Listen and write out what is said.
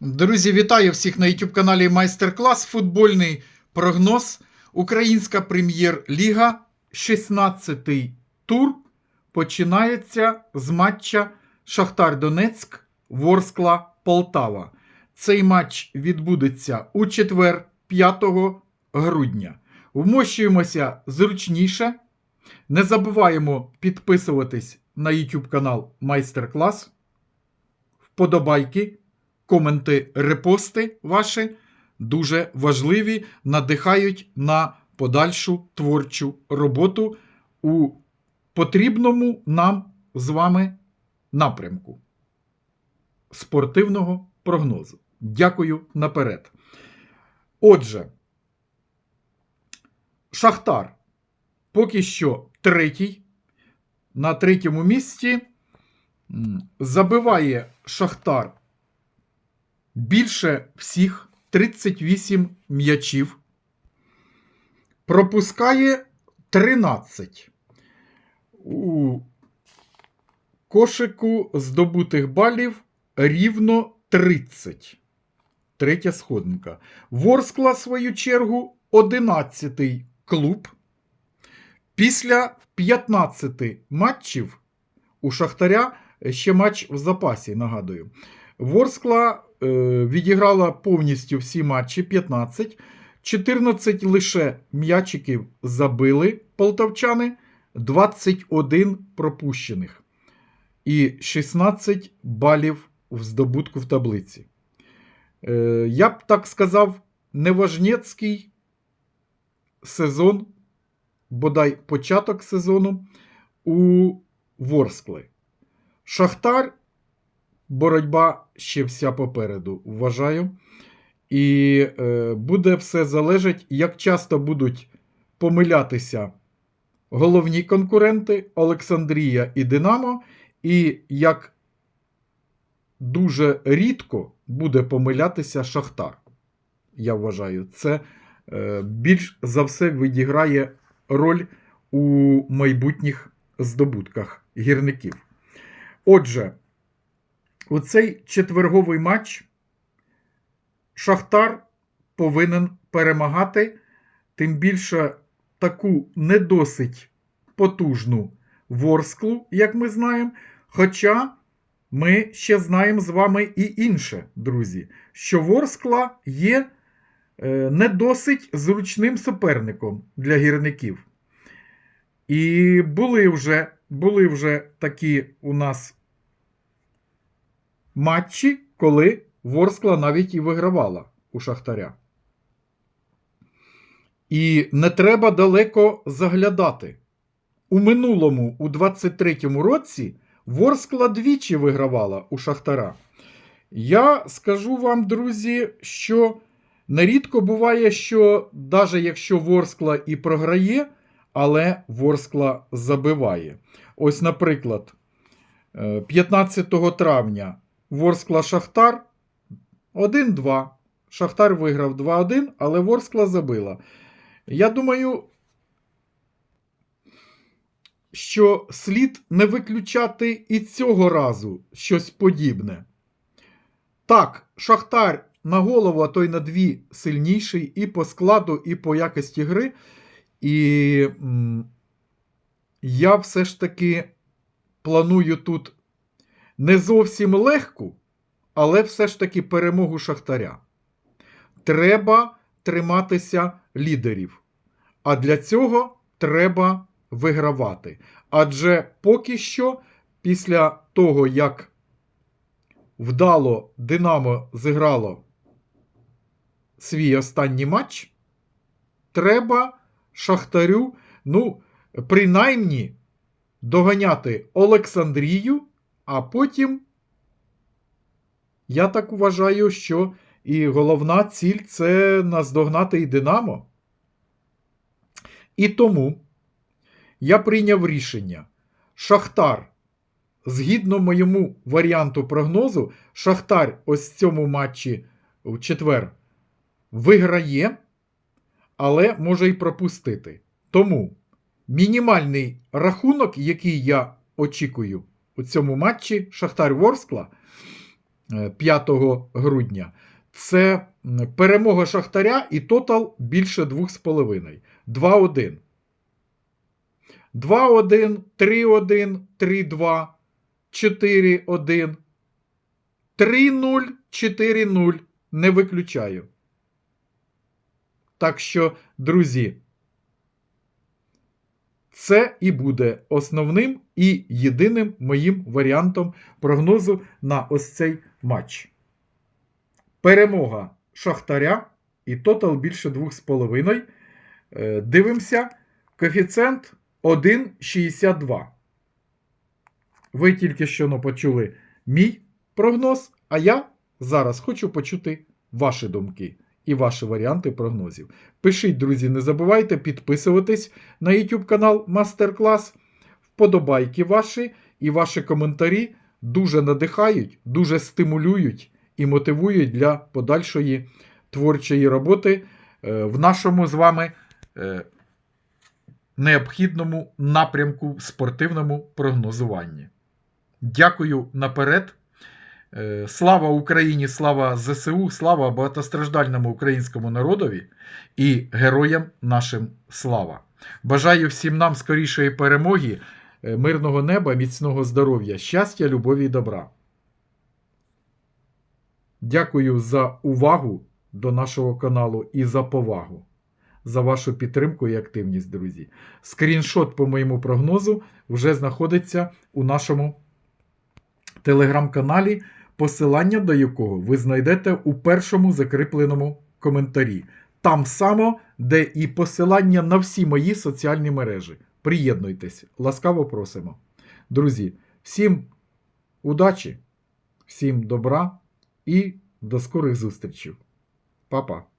Друзі, вітаю всіх на YouTube каналі Майстер-клас. Футбольний прогноз. Українська прем'єр-ліга. 16-й тур починається з матча Шахтар Донецьк, Ворскла Полтава. Цей матч відбудеться у четвер, 5 грудня. Вмощуємося зручніше. Не забуваємо підписуватись на YouTube канал Майстер-клас. Вподобайки коменти, репости ваші дуже важливі, надихають на подальшу творчу роботу у потрібному нам з вами напрямку спортивного прогнозу. Дякую наперед. Отже, Шахтар поки що третій. На третьому місці забиває Шахтар більше всіх 38 м'ячів. Пропускає 13. У кошику здобутих балів рівно 30. Третя сходинка. Ворскла, в свою чергу, 11-й клуб. Після 15 матчів у Шахтаря ще матч в запасі, нагадую. Ворскла е, відіграла повністю всі матчі 15. 14 лише м'ячиків забили полтавчани, 21 пропущених. І 16 балів в здобутку в таблиці. Е, я б так сказав, неважнєцький сезон, бодай початок сезону у Ворскли. Шахтар боротьба ще вся попереду, вважаю. І е, буде все залежить, як часто будуть помилятися головні конкуренти Олександрія і Динамо, і як дуже рідко буде помилятися Шахтар. Я вважаю, це е, більш за все відіграє роль у майбутніх здобутках гірників. Отже, у цей четверговий матч Шахтар повинен перемагати, тим більше таку не досить потужну Ворсклу, як ми знаємо. Хоча ми ще знаємо з вами і інше, друзі, що Ворскла є е, не досить зручним суперником для гірників. І були вже, були вже такі у нас матчі, коли Ворскла навіть і вигравала у Шахтаря. І не треба далеко заглядати. У минулому, у 23-му році, Ворскла двічі вигравала у Шахтара. Я скажу вам, друзі, що нерідко буває, що навіть якщо Ворскла і програє, але Ворскла забиває. Ось, наприклад, е, 15 травня Ворскла Шахтар 1-2. Шахтар виграв 2-1, але Ворскла забила. Я думаю, що слід не виключати і цього разу щось подібне. Так, Шахтар на голову, а то й на дві сильніший і по складу, і по якості гри. І я все ж таки планую тут не зовсім легку, але все ж таки перемогу Шахтаря. Треба триматися лідерів. А для цього треба вигравати. Адже поки що, після того, як вдало Динамо зіграло свій останній матч, треба Шахтарю, ну, принаймні, доганяти Олександрію, а потім, я так вважаю, що і головна ціль це наздогнати і Динамо. І тому я прийняв рішення. Шахтар, згідно моєму варіанту прогнозу, Шахтар ось в цьому матчі в четвер виграє, але може й пропустити. Тому мінімальний рахунок, який я очікую у цьому матчі Шахтар Ворскла, е, 5 грудня. Це перемога Шахтаря і тотал більше 2,5. 2-1. 2-1, 3-1, 3-2, 4-1, 3-0, 4-0. Не виключаю. Так що, друзі, це і буде основним і єдиним моїм варіантом прогнозу на ось цей матч. Перемога Шахтаря і тотал більше 2,5. Е, Дивимося. Коефіцієнт 1,62. Ви тільки що почули мій прогноз, а я зараз хочу почути ваші думки і ваші варіанти прогнозів. Пишіть, друзі, не забувайте підписуватись на YouTube канал Мастер-клас. Вподобайки ваші і ваші коментарі дуже надихають, дуже стимулюють і мотивують для подальшої творчої роботи е, в нашому з вами е, необхідному напрямку спортивному прогнозуванні. Дякую наперед. Е, Слава Україні, слава ЗСУ, слава багатостраждальному українському народові і героям нашим слава. Бажаю всім нам скорішої перемоги, е, мирного неба, міцного здоров'я, щастя, любові і добра. Дякую за увагу до нашого каналу і за повагу, за вашу підтримку і активність, друзі. Скріншот по моєму прогнозу вже знаходиться у нашому телеграм-каналі, посилання до якого ви знайдете у першому закріпленому коментарі. Там само, де і посилання на всі мої соціальні мережі. Приєднуйтесь, ласкаво просимо. Друзі, всім удачі, всім добра і до скорих зустрічей. Па-па.